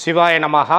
சிவாய நமகா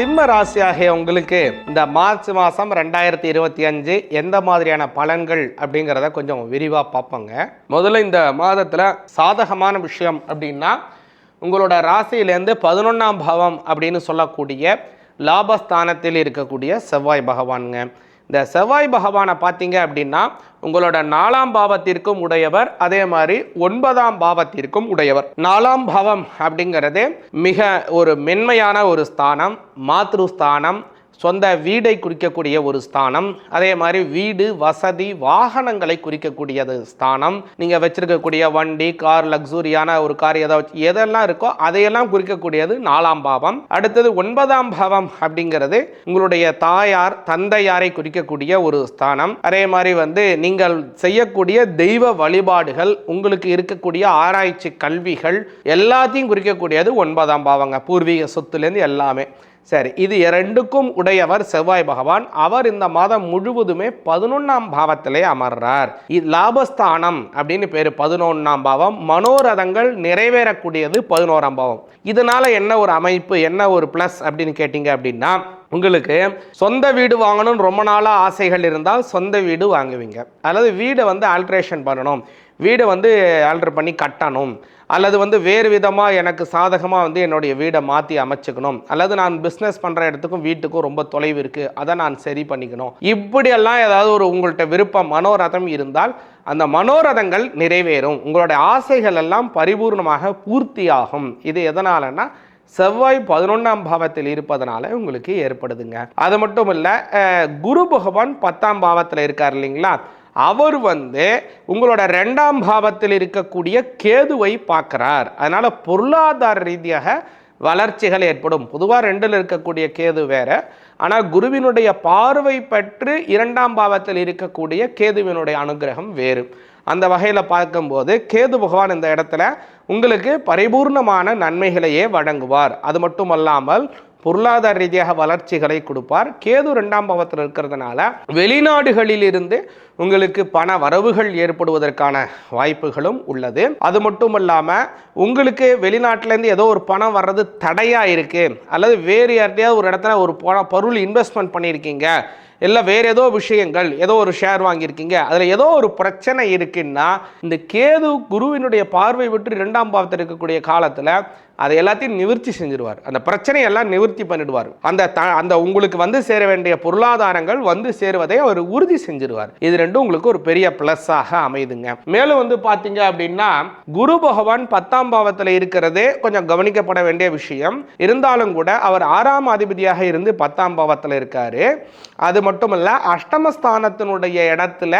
சிம்ம ராசி ஆகிய உங்களுக்கு இந்த மார்ச் மாதம் ரெண்டாயிரத்தி இருபத்தி அஞ்சு எந்த மாதிரியான பலன்கள் அப்படிங்கிறத கொஞ்சம் விரிவாக பார்ப்போங்க. முதல்ல இந்த மாதத்தில் சாதகமான விஷயம் அப்படின்னா உங்களோட ராசியிலேருந்து பதினொன்றாம் பாவம் அப்படின்னு சொல்லக்கூடிய லாபஸ்தானத்தில் இருக்கக்கூடிய செவ்வாய் பகவானுங்க. இந்த செவ்வாய் பகவானை பார்த்தீங்க அப்படின்னா உங்களோட நாலாம் பாவத்திற்கும் உடையவர் அதே மாதிரி ஒன்பதாம் பாவத்திற்கும் உடையவர். நாலாம் பாவம் அப்படிங்கிறது மிக ஒரு மென்மையான ஒரு ஸ்தானம் மாத்ரு ஸ்தானம் சொந்த வீடை குறிக்கக்கூடிய ஒரு ஸ்தானம் அதே மாதிரி வீடு வசதி வாகனங்களை குறிக்கக்கூடியது ஸ்தானம். நீங்கள் வச்சிருக்கக்கூடிய வண்டி கார் லக்ஸூரியான ஒரு கார் ஏதாவது எதெல்லாம் இருக்கோ அதையெல்லாம் குறிக்கக்கூடியது நாலாம் பாவம். அடுத்தது ஒன்பதாம் பாவம் அப்படிங்கிறது உங்களுடைய தாயார் தந்தையாரை குறிக்கக்கூடிய ஒரு ஸ்தானம். அதே மாதிரி வந்து நீங்கள் செய்யக்கூடிய தெய்வ வழிபாடுகள் உங்களுக்கு இருக்கக்கூடிய ஆராய்ச்சி கல்விகள் எல்லாத்தையும் குறிக்கக்கூடியது ஒன்பதாம் பாவங்க பூர்வீக சொத்துலேருந்து எல்லாமே. சரி இது இரண்டுக்கும் உடையவர் செவ்வாய் பகவான். அவர் இந்த மாதம் முழுவதுமே பதினொன்னாம் பாவத்திலே அமர்றார். இது லாபஸ்தானம் அப்படின்னு பேர் பதினொன்னாம் பாவம். மனோரதங்கள் நிறைவேறக்கூடியது பதினோராம் பாவம். இதனால என்ன ஒரு அமைப்பு என்ன ஒரு ப்ளஸ் அப்படின்னு கேட்டிங்க அப்படின்னா உங்களுக்கு சொந்த வீடு வாங்கணும்னு ரொம்ப நாளாக ஆசைகள் இருந்தால் சொந்த வீடு வாங்குவீங்க. அதாவது வீடை வந்து ஆல்ட்ரேஷன் பண்ணணும். வீடை வந்து ஆல்ட்ரு பண்ணி கட்டணும். அல்லது வந்து வேறு விதமாக எனக்கு சாதகமாக வந்து என்னுடைய வீடை மாற்றி அமைச்சுக்கணும். அல்லது நான் பிஸ்னஸ் பண்ணுற இடத்துக்கும் வீட்டுக்கும் ரொம்ப தொலைவு இருக்குது அதை நான் சரி பண்ணிக்கணும். இப்படியெல்லாம் ஏதாவது ஒரு உங்கள்கிட்ட விருப்பம் மனோரதம் இருந்தால் அந்த மனோரதங்கள் நிறைவேறும். உங்களுடைய ஆசைகள் எல்லாம் பரிபூர்ணமாக பூர்த்தியாகும். இது எதனாலன்னா செவ்வாய் பதினொன்றாம் பாவத்தில் இருப்பதனால உங்களுக்கு ஏற்படுதுங்க. அது மட்டும் இல்லை குரு பகவான் பத்தாம் பாவத்தில் இருக்கார் இல்லைங்களா? அவர் வந்து உங்களோட ரெண்டாம் பாவத்தில் இருக்கக்கூடிய கேதுவை பார்க்குறார். அதனால் பொருளாதார ரீதியாக வளர்ச்சிகள் ஏற்படும். பொதுவாக ரெண்டில் இருக்கக்கூடிய கேது வேற. ஆனால் குருவினுடைய பார்வை பெற்று இரண்டாம் பாவத்தில் இருக்கக்கூடிய கேதுவினுடைய அனுகிரகம் வேறு. அந்த வகையில் பார்க்கும்போது கேது பகவான் இந்த இடத்துல உங்களுக்கு பரிபூர்ணமான நன்மைகளையே வழங்குவார். அது மட்டுமல்லாமல் பொருளாதார ரீதியாக வளர்ச்சிகளை கொடுப்பார். கேது ரெண்டாம் பாவத்தில் இருக்கிறதுனால வெளிநாடுகளில் இருந்து உங்களுக்கு பண வரவுகள் ஏற்படுவதற்கான வாய்ப்புகளும் உள்ளது. அது மட்டும் இல்லாமல் உங்களுக்கு வெளிநாட்டிலேருந்து ஏதோ ஒரு பணம் வர்றது தடையாக இருக்குது அல்லது வேறு யார்ட்டையாவது ஒரு இடத்துல ஒரு பொருள் இன்வெஸ்ட்மெண்ட் பண்ணியிருக்கீங்க. இல்லை வேறு ஏதோ விஷயங்கள் ஏதோ ஒரு ஷேர் வாங்கியிருக்கீங்க. அதில் ஏதோ ஒரு பிரச்சனை இருக்குன்னா இந்த கேது குருவினுடைய பார்வை விட்டு இரண்டாம் பாவத்தில் இருக்கக்கூடிய காலத்தில் அதை எல்லாத்தையும் நிவர்த்தி செஞ்சிருவார். அந்த பிரச்சனையெல்லாம் நிவர்த்தி பண்ணிடுவார். அந்த த அந்த உங்களுக்கு வந்து சேர வேண்டிய பொருளாதாரங்கள் வந்து சேருவதை அவர் உறுதி செஞ்சிருவார். இது ரெண்டும் உங்களுக்கு ஒரு பெரிய ப்ளஸ்ஸாக அமைதுங்க. மேலும் வந்து பார்த்தீங்க அப்படின்னா குரு பகவான் பத்தாம் பாவத்தில் இருக்கிறதே கொஞ்சம் கவனிக்கப்பட வேண்டிய விஷயம். இருந்தாலும் கூட அவர் ஆறாம் அதிபதியாக இருந்து பத்தாம் பாவத்தில் இருக்காரு. அது மட்டுமல்ல அஷ்டமஸ்தானத்தினுடைய இடத்துல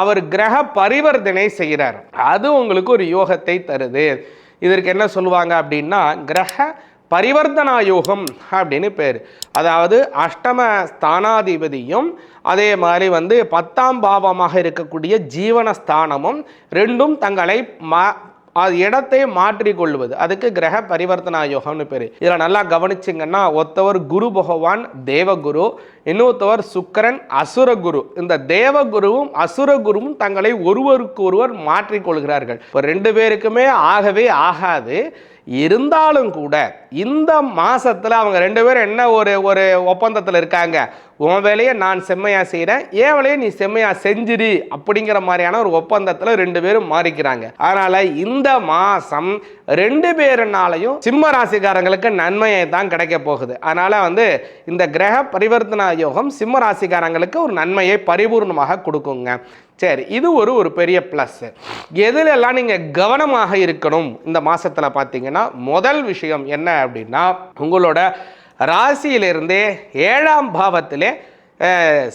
அவர் கிரக பரிவர்த்தனை செய்கிறார். அது உங்களுக்கு ஒரு யோகத்தை தருது. இதற்கு என்ன சொல்லுவாங்க அப்படின்னா கிரக பரிவர்த்தனா யோகம் அப்படின்னு பேர். அதாவது அஷ்டம ஸ்தானாதிபதியும் அதே மாதிரி வந்து பத்தாம் பாவமாக இருக்கக்கூடிய ஜீவன ஸ்தானமும் ரெண்டும் தங்களை மா அது இடத்தை மாற்றி கொள்வது அதுக்கு கிரக பரிவர்த்தனா யோகம்னு பேர். இதில் நல்லா கவனிச்சிங்கன்னா ஒருத்தவர் குரு பகவான் தேவகுரு இன்னொருத்தவர் சுக்கரன் அசுரகுரு. இந்த தேவகுருவும் அசுரகுருவும் தங்களை ஒருவருக்கு ஒருவர் மாற்றிக்கொள்கிறார்கள். இப்போ ரெண்டு பேருக்குமே ஆகவே ஆகாது. இருந்தாலும் கூட இந்த மாதத்தில் அவங்க ரெண்டு பேரும் என்ன ஒரு ஒரு ஒப்பந்தத்தில் இருக்காங்க? உன் வேலையை நான் செம்மையா செய்கிறேன் என் வேலையை நீ செம்மையா செஞ்சிரு அப்படிங்கிற மாதிரியான ஒரு ஒப்பந்தத்தில் ரெண்டு பேரும் மாறிக்கிறாங்க. அதனால் இந்த மாதம் ரெண்டு பேருனாலையும் சிம்ம ராசிக்காரங்களுக்கு நன்மையை தான் கிடைக்க போகுது. அதனால் வந்து இந்த கிரக பரிவர்த்தனா யோகம் சிம்ம ராசிக்காரங்களுக்கு ஒரு நன்மையை பரிபூர்ணமாக கொடுக்குங்க. சரி இது ஒரு ஒரு பெரிய ப்ளஸ் எதுலெல்லாம் நீங்கள் கவனமாக இருக்கணும் இந்த மாதத்தில் பார்த்தீங்கன்னா முதல் விஷயம் என்ன அப்படின்னா உங்களோட ராசியிலிருந்தே ஏழாம் பாவத்திலே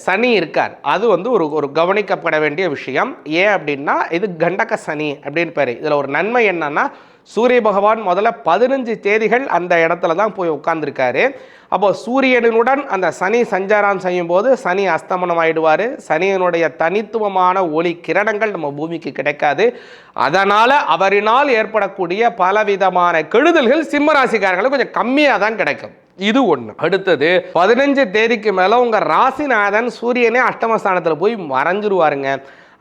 சனி இருக்கார். அது வந்து ஒரு ஒரு கவனிக்கப்பட வேண்டிய விஷயம். ஏன் அப்படின்னா இது கண்டக சனி அப்படின்னு பேர். இதில் ஒரு நன்மை என்னன்னா சூரிய பகவான் முதல்ல பதினஞ்சு தேதிகள் அந்த இடத்துல தான் போய் உட்கார்ந்துருக்காரு. அப்போ சூரியனுடன் அந்த சனி சஞ்சாரம் செய்யும் போது சனி அஸ்தமனம் ஆயிடுவார் சனியனுடைய தனித்துவமான ஒளி கிரணங்கள் நம்ம பூமிக்கு கிடைக்காது. அதனால் அவரினால் ஏற்படக்கூடிய பலவிதமான கெடுதல்கள் சிம்மராசிக்காரர்களுக்கு கொஞ்சம் கம்மியாக தான் கிடைக்கும். இது ஒன்று அடுத்தது பதினஞ்சு தேதிக்கு மேலே உங்கள் ராசிநாதன் சூரியனே அஷ்டமஸ்தானத்தில் போய் மறைஞ்சிருவாருங்க.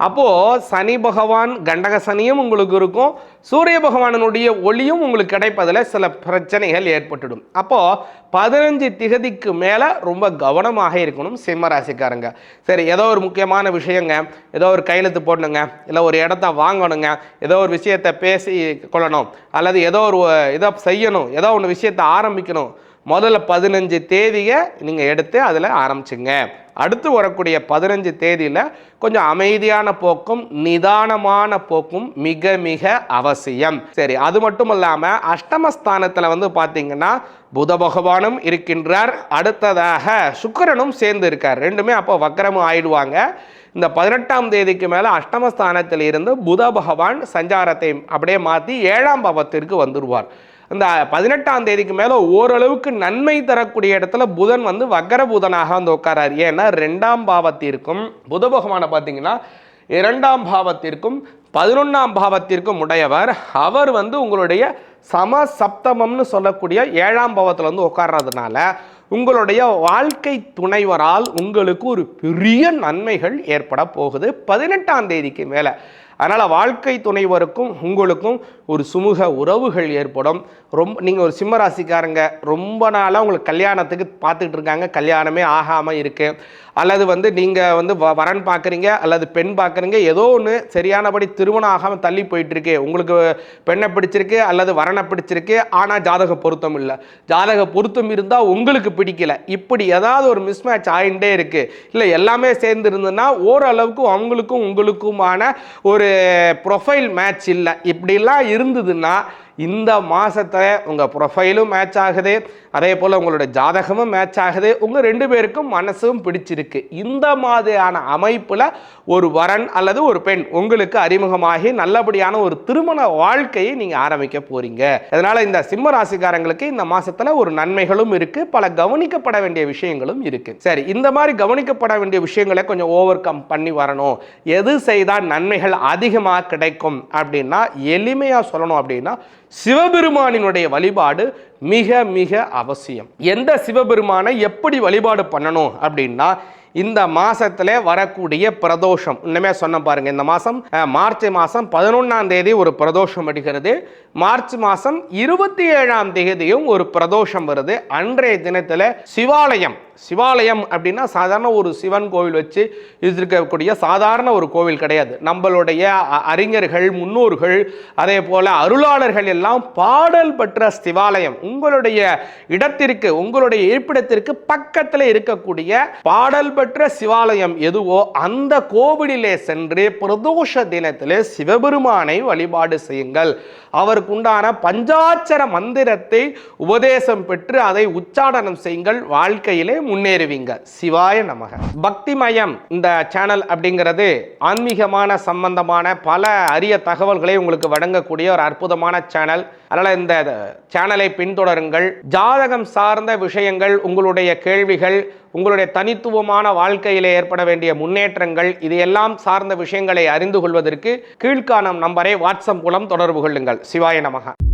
அப்போது சனி பகவான் கண்டக சனியும் உங்களுக்கு இருக்கும். சூரிய பகவானனுடைய ஒளியும் உங்களுக்கு கிடைப்பதில் சில பிரச்சனைகள் ஏற்பட்டுடும். அப்போது பதினஞ்சு திகதிக்கு மேலே ரொம்ப கவனமாக இருக்கணும் சிம்ம ராசிக்காரங்க. சரி ஏதோ ஒரு முக்கியமான விஷயங்க ஏதோ ஒரு கையெழுத்து போடணுங்க இல்லை ஒரு இடத்த வாங்கணுங்க ஏதோ ஒரு விஷயத்தை பேசி கொள்ளணும் அல்லது ஏதோ ஒரு இதை செய்யணும் ஏதோ ஒன்று விஷயத்தை ஆரம்பிக்கணும். முதல்ல பதினஞ்சு தேதியை நீங்கள் எடுத்து அதில் ஆரம்பிச்சுங்க. அடுத்து வரக்கூடிய பதினஞ்சு தேதியில் கொஞ்சம் அமைதியான போக்கும் நிதானமான போக்கும் மிக மிக அவசியம். சரி அது மட்டும் இல்லாமல் அஷ்டமஸ்தானத்தில் வந்து பார்த்தீங்கன்னா புத பகவானும் இருக்கின்றார். அடுத்ததாக சுக்கிரனும் சேர்ந்து இருக்கார். ரெண்டுமே அப்போ வக்கரமும் ஆயிடுவாங்க. இந்த பதினெட்டாம் தேதிக்கு மேலே அஷ்டமஸ்தானத்தில் இருந்து புத பகவான் சஞ்சாரத்தை அப்படியே மாற்றி ஏழாம் பாவத்திற்கு வந்துடுவார் இந்த பதினெட்டாம் தேதிக்கு மேலே ஓரளவுக்கு நன்மை தரக்கூடிய இடத்துல புதன் வந்து வக்கர புதனாக வந்து உட்காராரு. ஏன்னா ரெண்டாம் பாவத்திற்கும் புத பகவானை பார்த்தீங்கன்னா இரண்டாம் பாவத்திற்கும் பதினொன்றாம் பாவத்திற்கும் உடையவர். அவர் வந்து உங்களுடைய சம சப்தமம்னு சொல்லக்கூடிய ஏழாம் பாவத்தில் வந்து உட்கார்றதுனால உங்களுடைய வாழ்க்கை துணைவரால் உங்களுக்கு ஒரு பெரிய நன்மைகள் ஏற்பட போகுது. பதினெட்டாம் தேதிக்கு மேலே அதனால் வாழ்க்கை துணைவருக்கும் உங்களுக்கும் ஒரு சுமூக உறவுகள் ஏற்படும். ரொம்ப நீங்கள் ஒரு சிம்ம ராசிக்காரங்க ரொம்ப நாளாக உங்களுக்கு கல்யாணத்துக்கு பார்த்துக்கிட்டு இருக்காங்க கல்யாணமே ஆகாமல் இருக்குது அல்லது வந்து நீங்கள் வந்து வ- வரன் பார்க்குறீங்க அல்லது பெண் பார்க்குறீங்க ஏதோ ஒன்று சரியானபடி திருமணம் ஆகாமல் தள்ளி போயிட்டுருக்கு. உங்களுக்கு பெண்ணை பிடிச்சிருக்கு அல்லது வரனை பிடிச்சிருக்கு ஆனால் ஜாதக பொருத்தம் இல்லை. ஜாதக பொருத்தம் இருந்தால் உங்களுக்கு பிடிக்கல. இப்படி ஏதாவது ஒரு மிஸ்மேட்ச் ஆகிட்டே இருக்குது இல்லை எல்லாமே சேர்ந்து இருந்ததுன்னா ஓரளவுக்கு அவங்களுக்கும் உங்களுக்குமான ஒரு ப்ரொஃபைல் மேட்ச் இல்லை. இப்படிலாம் இருந்ததுன்னா இந்த மாதத்தை உங்கள் ப்ரொஃபைலும் மேட்ச் ஆகுது. அதே போல் உங்களோட ஜாதகமும் மேட்ச் ஆகுது. உங்கள் ரெண்டு பேருக்கும் மனசும் பிடிச்சிருக்கு. இந்த மாதிரியான அமைப்பில் ஒரு வரன் அல்லது ஒரு பெண் உங்களுக்கு அறிமுகமாகி நல்லபடியான ஒரு திருமண வாழ்க்கையை நீங்கள் ஆரம்பிக்க போகிறீங்க அதனால் இந்த சிம்ம ராசிக்காரங்களுக்கு இந்த மாதத்தில் ஒரு நன்மைகளும் இருக்குது பல கவனிக்கப்பட வேண்டிய விஷயங்களும் இருக்குது சரி இந்த மாதிரி கவனிக்கப்பட வேண்டிய விஷயங்களை கொஞ்சம் ஓவர் கம் பண்ணி வரணும். எது செய்தால் நன்மைகள் அதிகமாக கிடைக்கும் அப்படின்னா எளிமையாக சொல்லணும் அப்படின்னா சிவபெருமானினுடைய வழிபாடு மிக மிக அவசியம். எந்த சிவபெருமானை எப்படி வழிபாடு பண்ணணும் அப்படின்னா இந்த மாசத்துல வரக்கூடிய பிரதோஷம். இன்னுமே சொன்ன பாருங்க இந்த மாசம் மார்ச் மாசம் பதினொன்னாம் தேதி ஒரு பிரதோஷம் அடிக்கிறது மார்ச் மாசம் இருபத்தி ஏழாம் தேதியும் ஒரு பிரதோஷம் வருது. அன்றைய தினத்துல சிவாலயம் சிவாலயம் அப்படின்னா சாதாரண ஒரு சிவன் கோவில் வச்சு இருக்கக்கூடிய சாதாரண ஒரு கோவில் கிடையாது. நம்மளுடைய அ- அறிஞர்கள் முன்னோர்கள் அதே போல அருளாளர்கள் எல்லாம் பாடல் பெற்ற சிவாலயம். உங்களுடைய இடத்திற்கு உங்களுடைய இருப்பிடத்திற்கு பக்கத்தில் இருக்கக்கூடிய பாடல் பெற்ற சிவாலயம் எதுவோ அந்த கோவிலிலே சென்று பிரதோஷ தினத்திலே சிவபெருமானை வழிபாடு செய்யுங்கள். அவருக்கு உண்டான பஞ்சாட்சர மந்திரத்தை உபதேசம் பெற்று அதை உச்சாடனம் செய்யுங்கள். வாழ்க்கையிலே முன்னேறுவீங்க. சிவாய நமக. பக்திமயம் இந்த சேனல் அப்படிங்கிறது ஆன்மீகமான சம்பந்தமான பல அரிய தகவல்களை உங்களுக்கு வழங்கக்கூடிய ஒரு அற்புதமான சேனல் அதனால் இந்த சேனலை பின்தொடருங்கள். ஜாதகம் சார்ந்த விஷயங்கள் உங்களுடைய கேள்விகள் உங்களுடைய தனித்துவமான வாழ்க்கையிலே ஏற்பட வேண்டிய முன்னேற்றங்கள் இதையெல்லாம் சார்ந்த விஷயங்களை அறிந்து கொள்வதற்கு கீழ்காணும் நம்பரை வாட்ஸ்அப் மூலம் தொடர்பு கொள்ளுங்கள். சிவாய நமக.